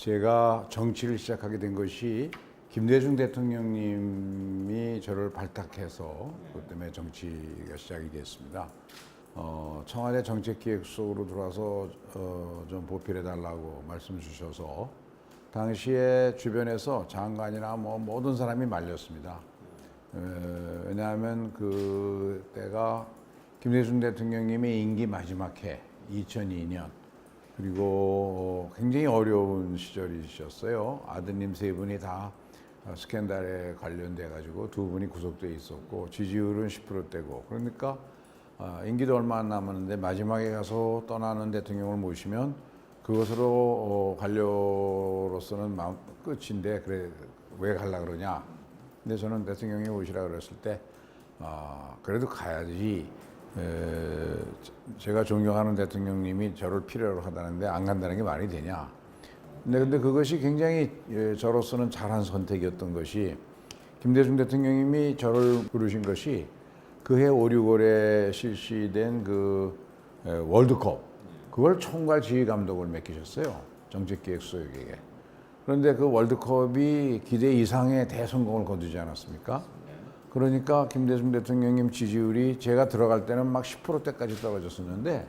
제가 정치를 시작하게 된 것이 김대중 대통령님이 저를 발탁해서 그 때문에 정치가 시작이 됐습니다. 어, 청와대 정책기획소로 들어와서 어, 좀 보필해 달라고 말씀 주셔서 당시에 주변에서 장관이나 뭐 모든 사람이 말렸습니다. 어, 왜냐하면 그 때가 김대중 대통령님의 임기 마지막 해 2002년 그리고 굉장히 어려운 시절이셨어요. 아드님 세 분이 다 스캔들에 관련돼 가지고 두 분이 구속돼 있었고 지지율은 10%대고 그러니까 아, 임기도 얼마 안 남았는데 마지막에 가서 떠나는 대통령을 모시면 그것으로 어, 관료로서는 마음 끝인데 그래 왜 갈라 그러냐? 근데 저는 대통령이 오시라 그랬을 때 아, 그래도 가야지. 에, 제가 존경하는 대통령님이 저를 필요로 하다는데 안 간다는 게 말이 되냐? 근데 근데 그것이 굉장히 예, 저로서는 잘한 선택이었던 것이 김대중 대통령님이 저를 부르신 것이 그해 5, 6월에 실시된 그 에, 월드컵 그걸 총괄 지휘 감독을 맡기셨어요 정책기획소에게 그런데 그 월드컵이 기대 이상의 대성공을 거두지 않았습니까? 그러니까 김대중 대통령님 지지율이 제가 들어갈 때는 막 10%대까지 떨어졌었는데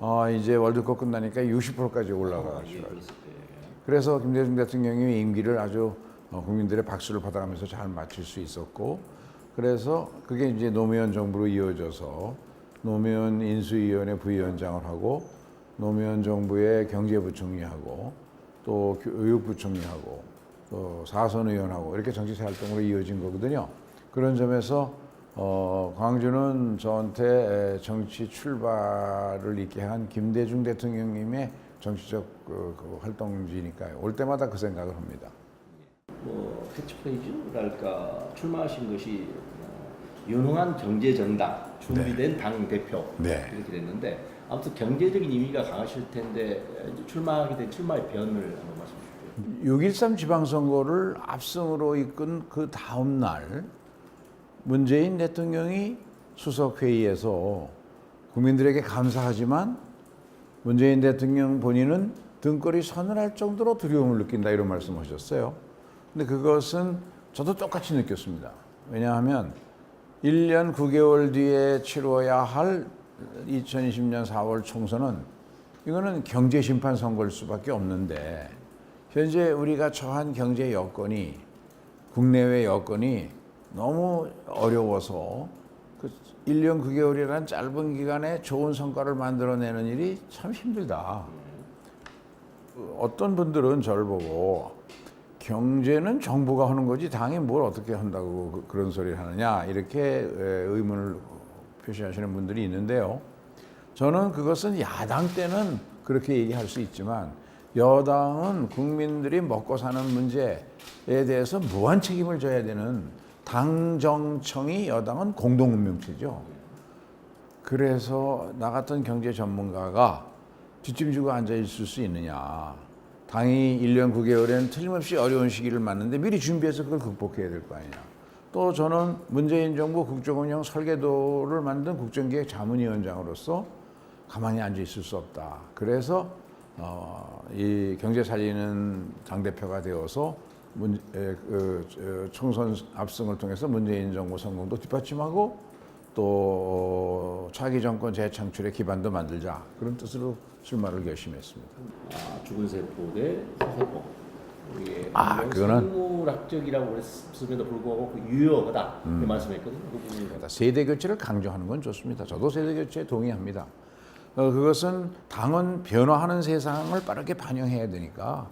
아 이제 월드컵 끝나니까 60%까지 올라가시더라고요. 그래서 김대중 대통령님의 임기를 아주 어, 국민들의 박수를 받아가면서 잘 마칠 수 있었고 그래서 그게 이제 노무현 정부로 이어져서 노무현 인수위원회 부위원장을 하고 노무현 정부의 경제부총리하고 또 교육부총리하고 또 사선의원하고 이렇게 정치 활동으로 이어진 거거든요. 그런 점에서 어, 광주는 저한테 에, 정치 출발을 있게 한 김대중 대통령님의 정치적 그, 그 활동지니까요. 올 때마다 그 생각을 합니다. 뭐 캐치프레이즈랄까 출마하신 것이 어, 유능한 경제 정당 준비된 당 대표 네. 이렇게 됐는데 아무튼 경제적인 의미가 강하실 텐데 출마하게 된 출마의 변을 한번 말씀 주시죠. 6.13 지방선거를 압승으로 이끈 그 다음 날 문재인 대통령이 수석회의에서 국민들에게 감사하지만 문재인 대통령 본인은 등골이 서늘할 정도로 두려움을 느낀다 이런 말씀하셨어요. 근데 그것은 저도 똑같이 느꼈습니다. 왜냐하면 1년 9개월 뒤에 치러야 할 2020년 4월 총선은 이거는 경제 심판 선거일 수밖에 없는데 현재 우리가 처한 경제 여건이 국내외 여건이 너무 어려워서 그 1년 9개월이라는 짧은 기간에 좋은 성과를 만들어내는 일이 참 힘들다. 어떤 분들은 저를 보고 경제는 정부가 하는 거지 당이 뭘 어떻게 한다고 그- 그런 소리를 하느냐 이렇게 에, 의문을 표시하시는 분들이 있는데요. 저는 그것은 야당 때는 그렇게 얘기할 수 있지만 여당은 국민들이 먹고 사는 문제에 대해서 무한 책임을 져야 되는 당정청이 여당은 공동운명체죠. 그래서 나 같은 경제 전문가가 뒷짐 지고 앉아 있을 수 있느냐. 당이 1년 9개월에는 틀림없이 어려운 시기를 맞는데 미리 준비해서 그걸 극복해야 될 거 아니냐. 또 저는 문재인 정부 국정운영 설계도를 만든 국정기획 자문위원장으로서 가만히 앉아 있을 수 없다. 그래서 어, 이 경제 살리는 당 대표가 되어서 문, 에, 그, 저, 총선 압승을 통해서 문재인 정부 성공도 뒷받침하고 또 어, 차기 정권 재창출의 기반도 만들자 그런 뜻으로 출마를 결심했습니다. 아, 죽은 세포 대 세포. 아, 물론 그거는- 생물학적이라고 했음에도 불구하고 그 유효하다 음. 그 말씀했거든요. 그 부분이 세대 교체를 강조하는 건 좋습니다. 저도 세대 교체에 동의합니다. 어, 그것은 당은 변화하는 세상을 빠르게 반영해야 되니까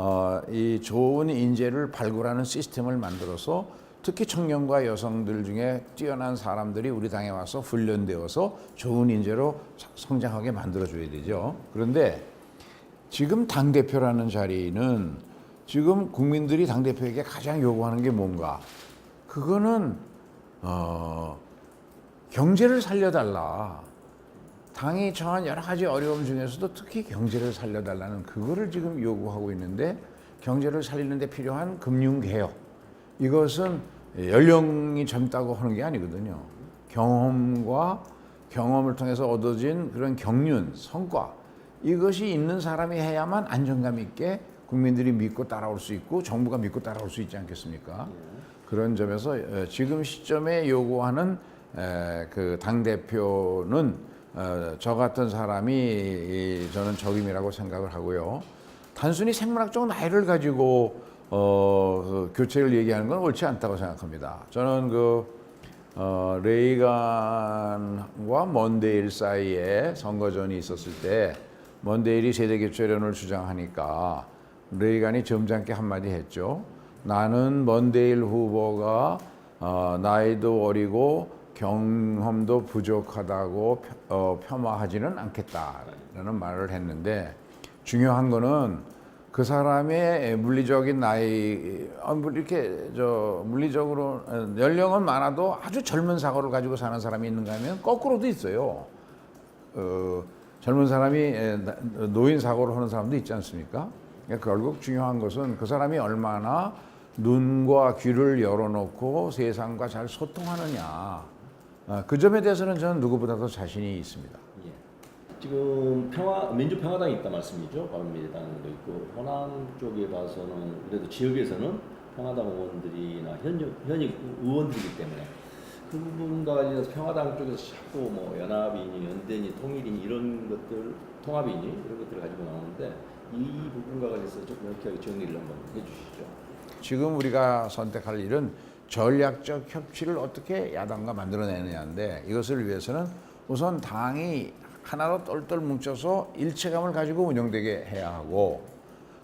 어, 이 좋은 인재를 발굴하는 시스템을 만들어서 특히 청년과 여성들 중에 뛰어난 사람들이 우리 당에 와서 훈련되어서 좋은 인재로 사- 성장하게 만들어줘야 되죠. 그런데 지금 당 대표라는 자리는 지금 국민들이 당 대표에게 가장 요구하는 게 뭔가? 그거는 어, 경제를 살려달라. 당이 처한 여러 가지 어려움 중에서도 특히 경제를 살려달라는 그거를 지금 요구하고 있는데 경제를 살리는데 필요한 금융개혁 이것은 연령이 젊다고 하는 게 아니거든요. 경험과 경험을 통해서 얻어진 그런 경륜, 성과 이것이 있는 사람이 해야만 안정감 있게 국민들이 믿고 따라올 수 있고 정부가 믿고 따라올 수 있지 않겠습니까? 그런 점에서 어, 지금 시점에 요구하는 그 당 대표는 어, 저 같은 사람이 이, 저는 적임이라고 생각을 하고요. 단순히 생물학적 나이를 가지고 어, 그 교체를 얘기하는 건 옳지 않다고 생각합니다. 저는 그 어, 레이간과 먼데일 사이에 선거전이 있었을 때 먼데일이 세대 교체론을 주장하니까 레이간이 점잖게 한마디 했죠. 나는 먼데일 후보가 어, 나이도 어리고 경험도 부족하다고 펴- 어, 폄하하지는 않겠다라는 말을 했는데 중요한 거는 그 사람의 물리적인 나이, 아, 뭐 이렇게 저 물리적으로 어, 연령은 많아도 아주 젊은 사고를 가지고 사는 사람이 있는가 하면 거꾸로도 있어요. 어, 젊은 사람이 노인 사고를 하는 사람도 있지 않습니까? 그러니까 결국 중요한 것은 그 사람이 얼마나 눈과 귀를 열어놓고 세상과 잘 소통하느냐. 아, 그 점에 대해서는 저는 누구보다도 자신이 있습니다. 예. 지금 평화 민주평화당이 있다 말씀이죠. 바른미래당도 있고 호남 쪽에 봐서는 그래도 지역에서는 평화당 의원들이나 현역 현역 의원들이기 때문에 그 부분과 관련해서 평화당 쪽에서 자꾸 뭐 연합이니 연대니 통일이니 이런 것들 통합이니 이런 것들을 가지고 나오는데 이 부분과 관련해서 좀 명쾌하게 정리를 한번 해주시죠. 지금 우리가 선택할 일은 전략적 협치를 어떻게 야당과 만들어내느냐인데 이것을 위해서는 우선 당이 하나로 똘똘 뭉쳐서 일체감을 가지고 운영되게 해야 하고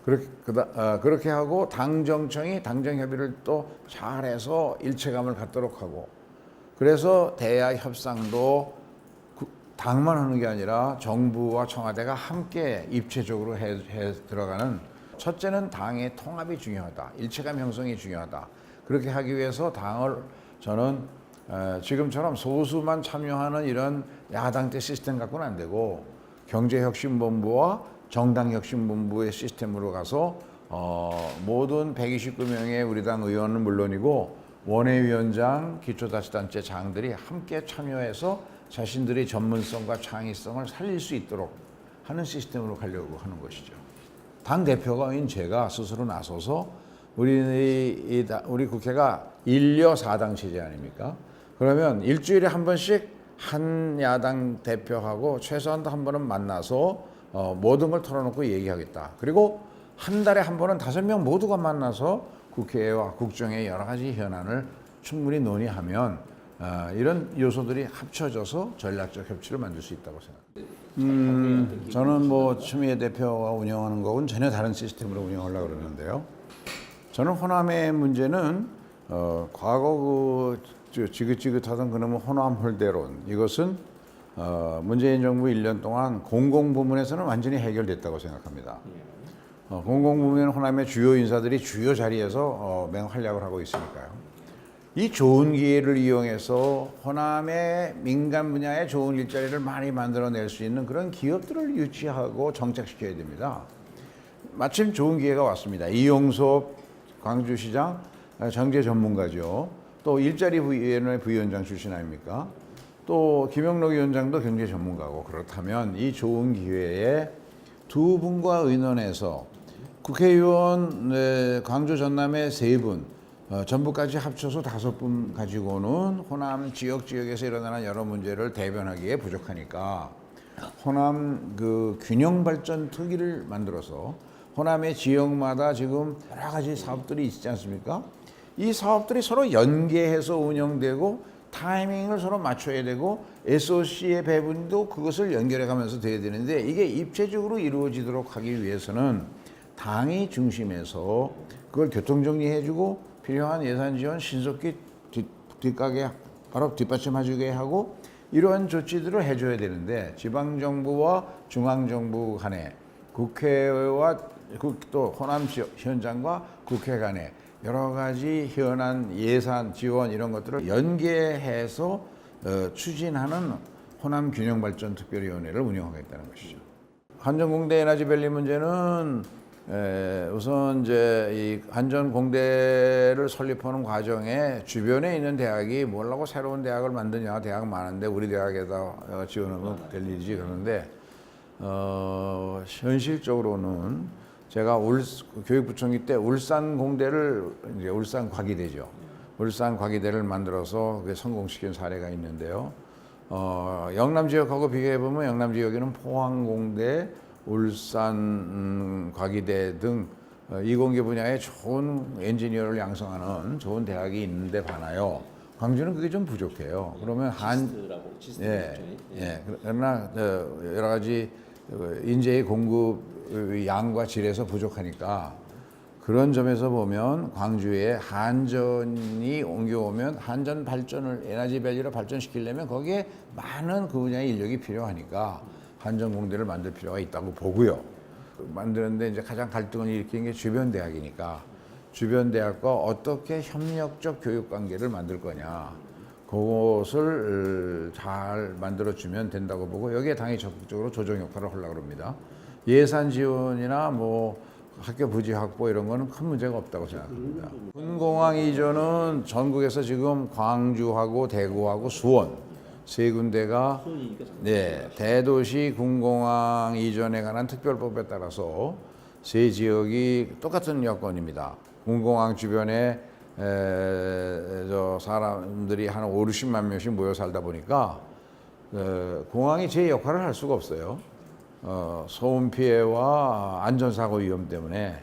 그렇게 그다, 어, 그렇게 하고 당 정청이 당정 협의를 또 잘해서 일체감을 갖도록 하고 그래서 대야 협상도 구- 당만 하는 게 아니라 정부와 청와대가 함께 입체적으로 해, 해 들어가는 첫째는 당의 통합이 중요하다. 일체감 형성이 중요하다. 그렇게 하기 위해서 당을 저는 에, 지금처럼 소수만 참여하는 이런 야당 때 시스템 갖고는 안 되고 경제혁신본부와 정당혁신본부의 시스템으로 가서 어, 모든 129명의 우리 당 의원은 물론이고 원외위원장, 기초자치단체 장들이 함께 참여해서 자신들의 전문성과 창의성을 살릴 수 있도록 하는 시스템으로 가려고 하는 것이죠. 당 대표가 인 제가 스스로 나서서 우리 우리 국회가 일려 사당 체제 아닙니까? 그러면 일주일에 한 번씩 한 야당 대표하고 최소한도 한 번은 만나서 어, 모든 걸 털어놓고 얘기하겠다. 그리고 한 달에 한 번은 다섯 명 모두가 만나서 국회와 국정의 여러 가지 현안을 충분히 논의하면 어, 이런 요소들이 합쳐져서 전략적 협치를 만들 수 있다고 생각합니다. 음, 저는 뭐 추미애 대표가 운영하는 거는 전혀 다른 시스템으로 운영하려고 그러는데요. 저는 호남의 문제는 어, 과거 그 저- 지긋지긋하던 그놈의 호남 홀대론 이것은 어, 문재인 정부 1년 동안 공공 부문에서는 완전히 해결됐다고 생각합니다. 어, 공공 부문 호남의 주요 인사들이 주요 자리에서 어, 맹활약을 하고 있으니까요. 이 좋은 기회를 이용해서 호남의 민간 분야에 좋은 일자리를 많이 만들어낼 수 있는 그런 기업들을 유치하고 정착시켜야 됩니다. 마침 좋은 기회가 왔습니다. 이용섭 광주시장 아, 정제 전문가죠. 또 일자리 부위원회 부위원장 출신 아닙니까? 또 김영록 위원장도 경제 전문가고 그렇다면 이 좋은 기회에 두 분과 의논해서 국회의원 네, 광주 전남의 세 분, 어, 전부까지 합쳐서 다섯 분 가지고는 호남 지역 지역에서 일어나는 여러 문제를 대변하기에 부족하니까 호남 그 균형 발전 특위를 만들어서 호남의 지역마다 지금 여러 가지 사업들이 있지 않습니까? 이 사업들이 서로 연계해서 운영되고 타이밍을 서로 맞춰야 되고 SOC의 배분도 그것을 연결해 가면서 돼야 되는데 이게 입체적으로 이루어지도록 하기 위해서는 당이 중심에서 그걸 교통정리해 주고 필요한 예산 지원 신속히 뒷, 뒷가게 바로 뒷받침해주게 하고 이러한 조치들을 해줘야 되는데 지방정부와 중앙정부 간에 국회와 국- 또 호남 현장과 국회 간에 여러 가지 현안 예산 지원 이런 것들을 연계해서 어, 추진하는 호남 균형 발전 특별위원회를 운영하겠다는 것이죠. 한전공대 에너지 밸리 문제는 에, 우선 이제 이 한전공대를 설립하는 과정에 주변에 있는 대학이 뭐라고 새로운 대학을 만드냐 대학 많은데 우리 대학에다 어, 지원하면 될 일이지 그러는데 어, 현실적으로는 제가 울 교육부총리 때 울산 공대를 이제 울산 과기대죠. 울산 과기대를 만들어서 그게 성공시킨 사례가 있는데요. 어, 영남 지역하고 비교해 보면 영남 지역에는 포항 공대, 울산 음, 과기대 등 어, 이공계 분야에 좋은 엔지니어를 양성하는 좋은 대학이 있는데 반하여 광주는 그게 좀 부족해요. 그러면 한 예, 쪽에. 예. 그러나 어, 여러 가지 어, 인재의 공급 의 양과 질에서 부족하니까 그런 점에서 보면 광주에 한전이 옮겨오면 한전 발전을 에너지 밸류로 발전시키려면 거기에 많은 그 분야의 인력이 필요하니까 한전 공대를 만들 필요가 있다고 보고요. 만드는데 이제 가장 갈등을 일으킨 게 주변 대학이니까 주변 대학과 어떻게 협력적 교육 관계를 만들 거냐. 그것을 잘 만들어주면 된다고 보고 여기에 당이 적극적으로 조정 역할을 하려고 합니다. 예산 지원이나 뭐 학교 부지 확보 이런 거는 큰 문제가 없다고 생각합니다. 군공항 이전은 전국에서 지금 광주하고 대구하고 수원 세 군데가. 네, 대도시 군공항 이전에 관한 특별법에 따라서 세 지역이 똑같은 여건입니다. 군공항 주변에 에, 저 사람들이 한 5, 60만 명씩 모여 살다 보니까 어, 공항이 제 역할을 할 수가 없어요. 어, 소음 피해와 안전사고 위험 때문에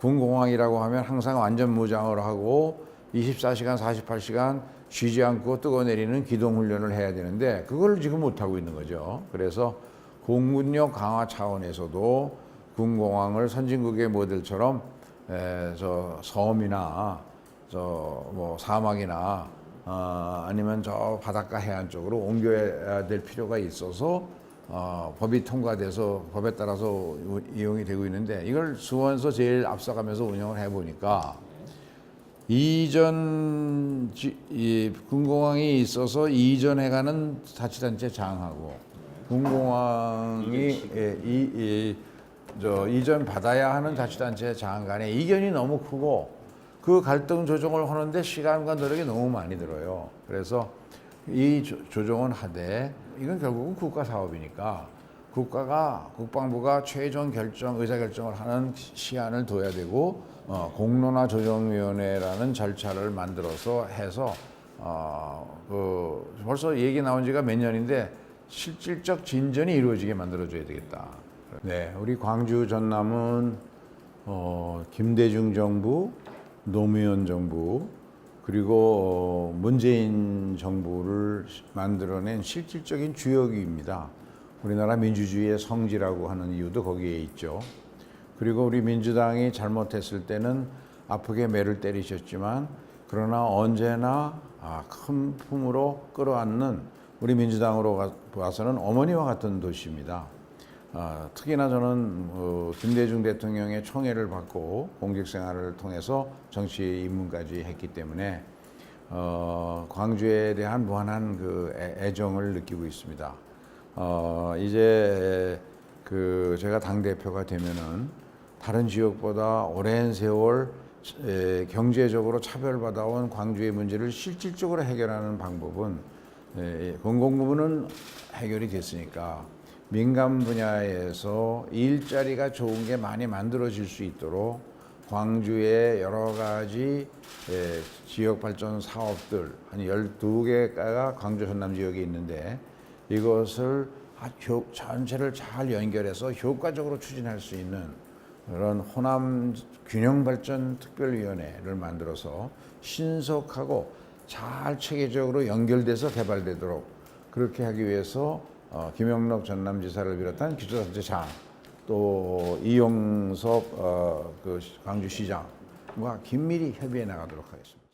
군공항이라고 하면 항상 완전 무장을 하고 24시간, 48시간 쉬지 않고 뜨거 내리는 기동 훈련을 해야 되는데 그걸 지금 못 하고 있는 거죠. 그래서 공군력 강화 차원에서도 군공항을 선진국의 모델처럼 에, 저 섬이나 저 뭐 사막이나 어, 아니면 저 바닷가 해안 쪽으로 옮겨야 될 필요가 있어서 어, 법이 통과돼서 법에 따라서 우- 이용이 되고 있는데 이걸 수원서 제일 앞서가면서 운영을 해보니까 이전 지, 이 군공항이 있어서 이전해가는 자치단체 장하고 군공항이 예, 이, 이, 저 이전 받아야 하는 자치단체 장 간의 이견이 너무 크고 그 갈등 조정을 하는데 시간과 노력이 너무 많이 들어요. 그래서 이 조- 조정은 하되 이건 결국은 국가 사업이니까 국가가 국방부가 최종 결정 의사 결정을 하는 시한을 둬야 되고 어, 공론화 조정위원회라는 절차를 만들어서 해서 어, 그 벌써 얘기 나온 지가 몇 년인데 실질적 진전이 이루어지게 만들어줘야 되겠다. 네, 우리 광주 전남은 어, 김대중 정부, 노무현 정부 그리고 어, 문재인 정부를 만들어낸 실질적인 주역입니다. 우리나라 민주주의의 성지라고 하는 이유도 거기에 있죠. 그리고 우리 민주당이 잘못했을 때는 아프게 매를 때리셨지만 그러나 언제나 아, 큰 품으로 끌어안는 우리 민주당으로 가- 봐서는 어머니와 같은 도시입니다. 아, 특히나 저는 어, 김대중 대통령의 총애를 받고 공직 생활을 통해서 정치 입문까지 했기 때문에 어, 광주에 대한 무한한 그 애- 애정을 느끼고 있습니다. 어, 이제 그 제가 당 대표가 되면은 다른 지역보다 오랜 세월 에, 경제적으로 차별받아온 광주의 문제를 실질적으로 해결하는 방법은 에, 공공부문은 해결이 됐으니까 민간 분야에서 일자리가 좋은 게 많이 만들어질 수 있도록 광주의 여러 가지 에, 지역 발전 사업들 한 12개가 광주 전남 지역에 있는데 이것을 전체를 잘 연결해서 효과적으로 추진할 수 있는 그런 호남 균형 발전 특별위원회를 만들어서 신속하고 잘 체계적으로 연결돼서 개발되도록 그렇게 하기 위해서 어, 김영록 전남지사를 비롯한 기초단체장 또 이용섭 어, 그 광주시장과 긴밀히 협의해 나가도록 하겠습니다.